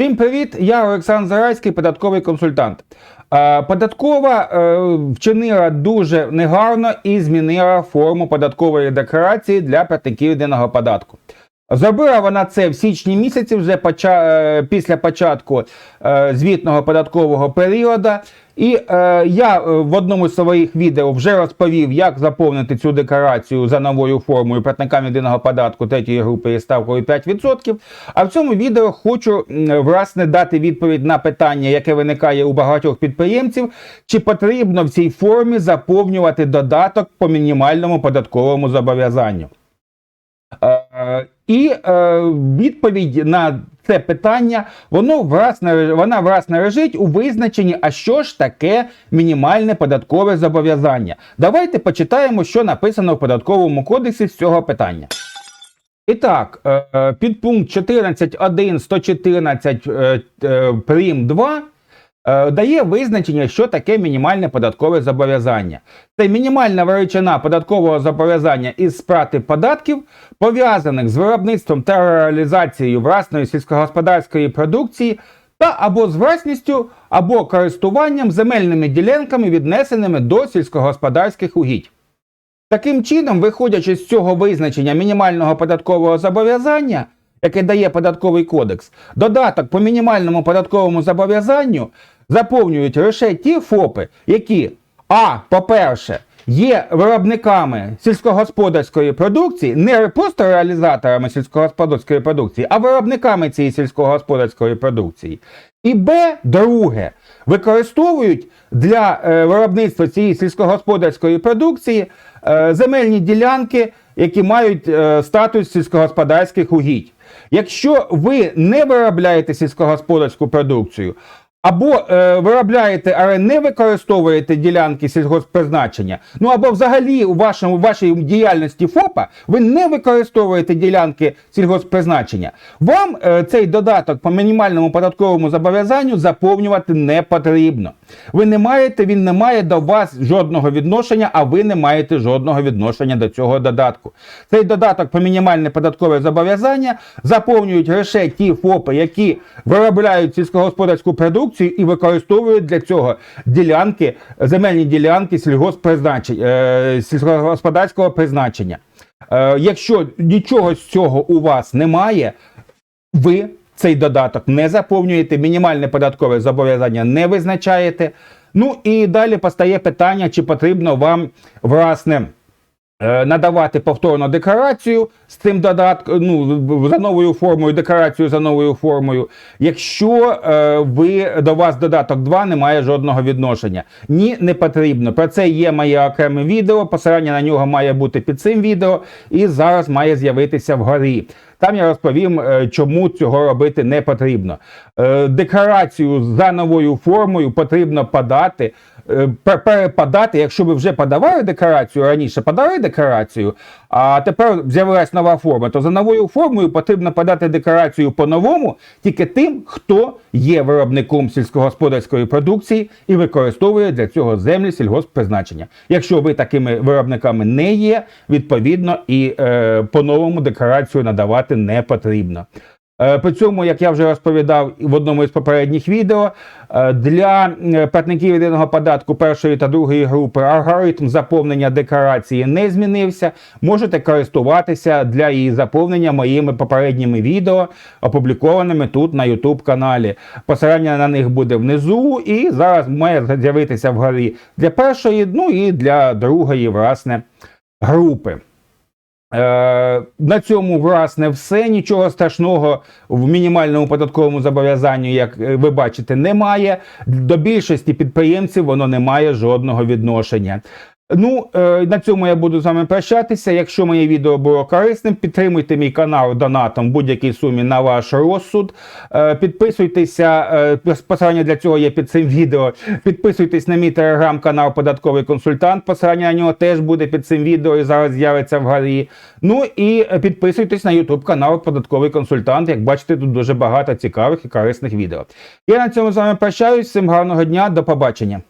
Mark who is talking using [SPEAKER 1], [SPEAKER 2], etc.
[SPEAKER 1] Всім привіт! Я Олександр Зарайський, податковий консультант. Е, Податкова е, вчинила дуже негарно і змінила форму податкової декларації для платників єдиного податку. Зробила вона це в січні місяці, вже поча- е, після початку е, звітного податкового періоду. І е, я е, в одному з своїх відео вже розповів, як заповнити цю декларацію за новою формою платникам єдиного податку третьої групи із ставкою 5%. А в цьому відео хочу власне дати відповідь на питання, яке виникає у багатьох підприємців, чи потрібно в цій формі заповнювати додаток по мінімальному податковому зобов'язанню. Е, І е, відповідь на це питання, воно власне, вона власне лежить у визначенні, а що ж таке мінімальне податкове зобов'язання. Давайте почитаємо, що написано в податковому кодексі з цього питання. І так, е, е, підпункт 14.1 114 е, прим 2 е, дає визначення, що таке мінімальне податкове зобов'язання. Це мінімальна величина податкового зобов'язання із сплати податків, пов'язаних з виробництвом та реалізацією власної сільськогосподарської продукції та або з власністю, або користуванням земельними ділянками, віднесеними до сільськогосподарських угідь. Таким чином, виходячи з цього визначення мінімального податкового зобов'язання, яке дає податковий кодекс, додаток по мінімальному податковому зобов'язанню заповнюють лише ті ФОПи, які а, по-перше, є виробниками сільськогосподарської продукції, не просто реалізаторами сільськогосподарської продукції, а виробниками цієї сільськогосподарської продукції. І Б, друге, використовують для е, виробництва цієї сільськогосподарської продукції е, земельні ділянки, які мають е, статус сільськогосподарських угідь. Якщо ви не виробляєте сільськогосподарську продукцію, або е, виробляєте, але не використовуєте ділянки сільгоспризначення, ну або взагалі у вашому вашій діяльності ФОПа ви не використовуєте ділянки сільгоспризначення, вам е, цей додаток по мінімальному податковому зобов'язанню заповнювати не потрібно. Ви не маєте, він не має до вас жодного відношення, а ви не маєте жодного відношення до цього додатку. Цей додаток по мінімальне податкове зобов'язання заповнюють лише ті ФОПи, які виробляють сільськогосподарську продукцію і використовують для цього ділянки, земельні ділянки е, сільськогосподарського призначення. Е, якщо нічого з цього у вас немає, ви цей додаток не заповнюєте, мінімальне податкове зобов'язання не визначаєте. Ну і далі постає питання, чи потрібно вам власне. е, Надавати повторно декларацію з цим додатком, ну за новою формою, декларацію за новою формою, якщо е, ви до вас додаток 2 не має жодного відношення. Ні, не потрібно. Про це є моє окреме відео. Посилання на нього має бути під цим відео, і зараз має з'явитися вгорі. Там я розповім, е, чому цього робити не потрібно. Е, Декларацію за новою формою потрібно подати. е, Перепадати, якщо ви вже подавали декларацію раніше, подали декларацію, а тепер з'явилась нова форма, то за новою формою потрібно подати декларацію по-новому тільки тим, хто є виробником сільськогосподарської продукції і використовує для цього землі сільгосппризначення. Якщо ви такими виробниками не є, відповідно і е, по-новому декларацію надавати не потрібно. Е, При цьому, як я вже розповідав в одному із попередніх відео, е, для платників єдиного податку першої та другої групи алгоритм заповнення декларації не змінився. Можете користуватися для її заповнення моїми попередніми відео, опублікованими тут на YouTube каналі. Посилання на них буде внизу, і зараз має з'явитися вгорі для першої, ну і для другої, власне, групи. Е, на цьому, власне, все. Нічого страшного в мінімальному податковому зобов'язанні, як е, ви бачите, немає. До більшості підприємців воно не має жодного відношення. Ну, е, на цьому я буду з вами прощатися. Якщо моє відео було корисним, підтримуйте мій канал донатом в будь-якій сумі на ваш розсуд. Е, підписуйтеся, е, посилання для цього є під цим відео. Підписуйтесь на мій телеграм-канал Податковий консультант. Посилання на нього теж буде під цим відео і зараз з'явиться вгорі. Ну і підписуйтесь на YouTube канал Податковий консультант. Як бачите, тут дуже багато цікавих і корисних відео. Я на цьому з вами прощаюсь. Всім гарного дня, до побачення.